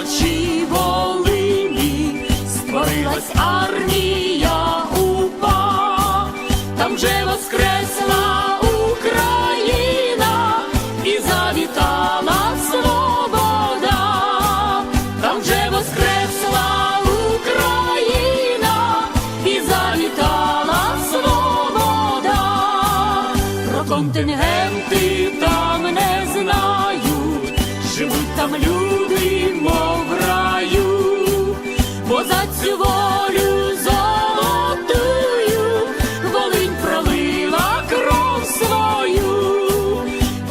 півночі Волині створилась армія УПА, там же воскресла Україна і завітала свобода, там же воскресла Україна і завітала свобода. Про контингенти там не знають, живуть там люди,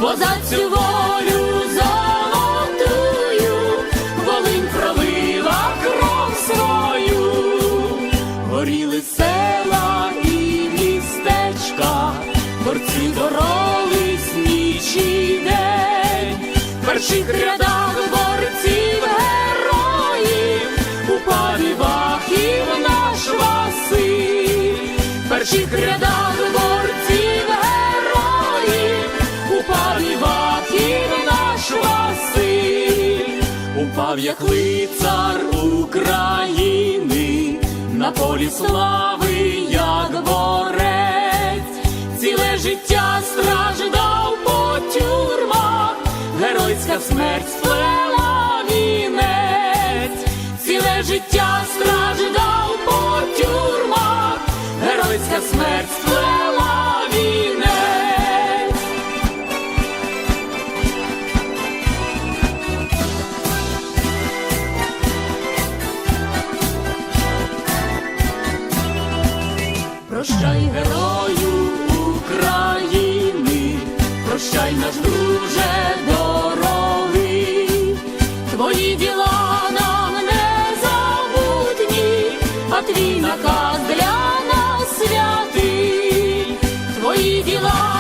бо за цю волю золотую Волинь пролила кров свою, горіли села і містечка, борці боролись ніч і день, в перших рядах борців героїв, упав Івахів наш Василь, в перших рядах упав як лицар України, на полі слави, як борець, ціле життя Прощай, герою України, прощай, наш друже дорогий, твої діла нам не забутні, а твій наказ для нас святий, твої діла